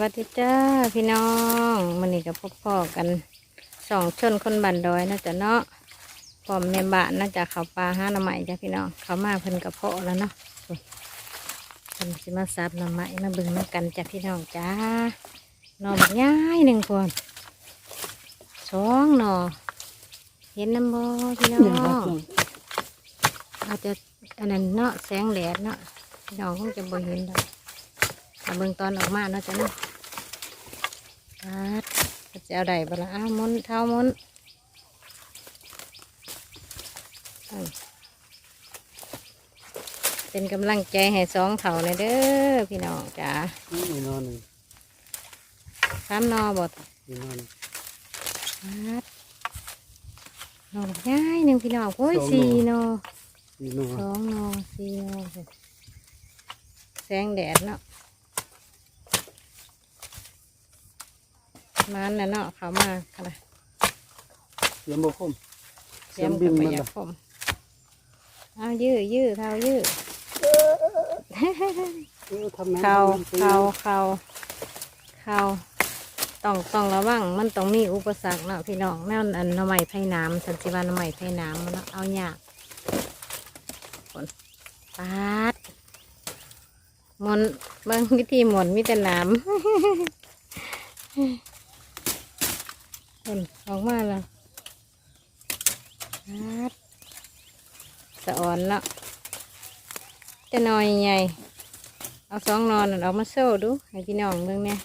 วัดีจ้าพี่น้องมันนี่กับพ่อพ่อๆกันสองชนคนบันดอยนะจ๊ะเนาะพร้อมในบ้านน่าจะเขาปลาห้าหน่อไม้จ้ะพี่น้องเขามาเพิ่นกับพ่อแล้วเนาะเพิ่นสิมาซับหน่อไม้มาเบิ่งน้ำกันจ้ะพี่น้องจ้าหน่อบักย้ายหนึ่งคนสองหน่อเห็นน้ำบ่พี่น้องอาจจะอันนั้นเนาะแสงแดดเนาะพี่น้องคงจะบ่เห็นดอกเบิ่งตอนออกมาเนาะจ้ะเนาะ จะเอาใดบละอ้าวมุนเท้ามุนอืมเป็นกำลังใจให้สองเถ่าเลยเด้อพี่น้องจ๋านี่นอนหนึ่งสามนอบดนี่นอนครับนอง่ายหนึ่งพี่น้องโอ้ยสองหน่อสี่นอนี่นอนสองนอสี่นอแสงแดดเนาะ มันน่ะเนาะเขามาค่ะนะเสียมบ่คมเสียมบินมาละผมเอายื้อยื้อเท้ายื้อเออทำน้ำเข่ามันปื้เข่าเข่าเข่าต้องต้องระวังมันต้องมีอุปสรรคเนาะพี่น้องแม่นอันหน้ำใหม่ไผ่น้ำสันติวันหน้ำใหม่ไผ่น้ำมันเนาะเอายากฝนปาดหมนบางวิธีหมนมีแต่น้ำฝ นออกมาแล้วปาดสะอ่อนเนาะจะนอยใหญ่เอาสองนอนนั่นเอามาโซ่ดูให้พี่น้องเบิ่งเนี่ย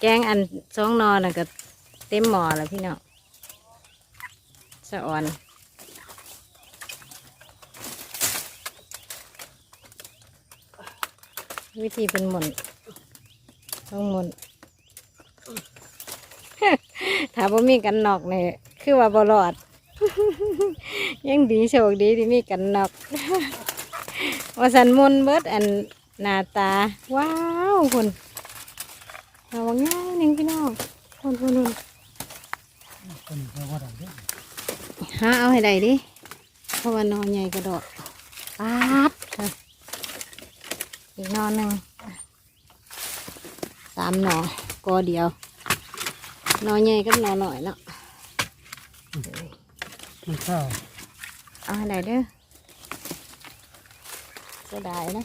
แกงอันสองนอนก็เต็มหม้อแล้วพี่น้องสะอ่อนวิธีเป็นหมุนต้องหมุน ถ้าบ่มีกันนอกเนี่ยคือว่าบ่รอด ยังดีโชคดีที่มีกันนอกว่าสันมุนเบิดอันหน้าตา ว้าวคุณเอาว่าง่ายหนึ่งพี่น้องคนคนคนคนเขาว่าอะเอหาเอาให้ได้ดิเพราะว่านอนใหญ่กระโดดป๊าดค่ะอีกนอนหนึ่งสามหนอกอเดียว นอนใหญ่กับนอนหน่อยเนาะมันข้าวเอาให้ได้เด้อจะได้นะ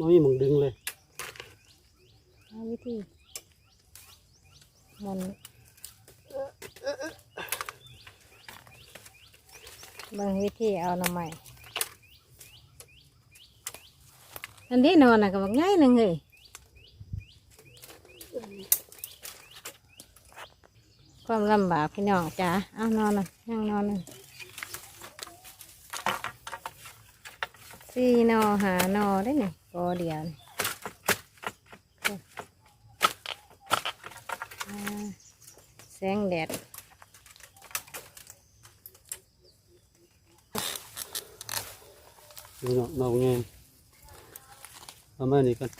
น้อยหมองดึงเลยเอาวิธีหมันบางวิธีเอาหน่อไม้อันที่นอนน่ะก็บอกง่ายหนึ่งเลย ความลำบากพี่น้องจ้าเอานอนน่ะนั่งนอนน่ะสี่นอหานอได้หนึ่งกอเดียวนี่อ่าแสงแดดนี่เนาะนอกไงเอามานี่กัน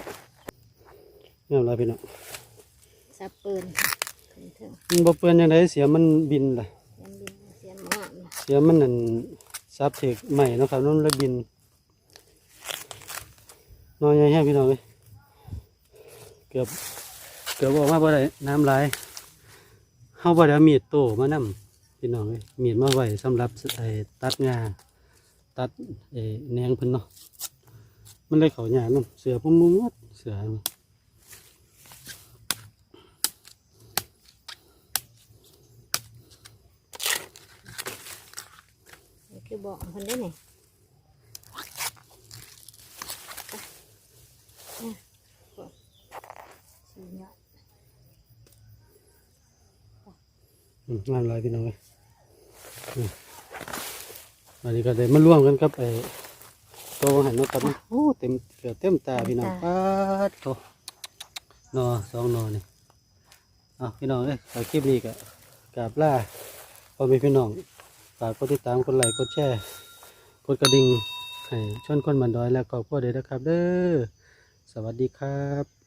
งามหลายพี่น้อง สับปืนถึงถึงมันบ่เปื้อนยังไงเสียมันบินล่ะ เสียงบินเสียงงอนน่ะเสียมันนั่นซับเทกใหม่เนาะครับนั่นเลยบินนอนใหญ่แห้งพี่น้องเลยเกือบเกือบออกมาบ่ได้น้ำไหลายเฮาบ่ได้เอามีดโตมานำพี่น้องเลยมีดมาไว้สำหรับไอ้ตัดงาตัดไอ้แหนงเพิ่นเนาะมันเลยเขาหยาบนํเสือพุ่มมุดเสือนี่ นี่คือ บอกคนได้นี่เนี่ยบอกสีเนาะอืมงามหลายพี่น้องเลยวมันนี้ก็ได้มาร่วมกันกับไอ้โตหันนาะครับนะโอ้เต็มเกือบเต็มตาพี่น้องปัดโตนอสองนอนี่เอาพี่น้องเอ้ยขอคลิปนี้ก็กราบลาพ่อแม่พี่น้อง ฝากกดติดตามกดไลค์กดแชร์กดกระดิ่งให้ช่วนคนบันดอยและครอบครัวเด้อนะครับ เด้อสวัสดีครับ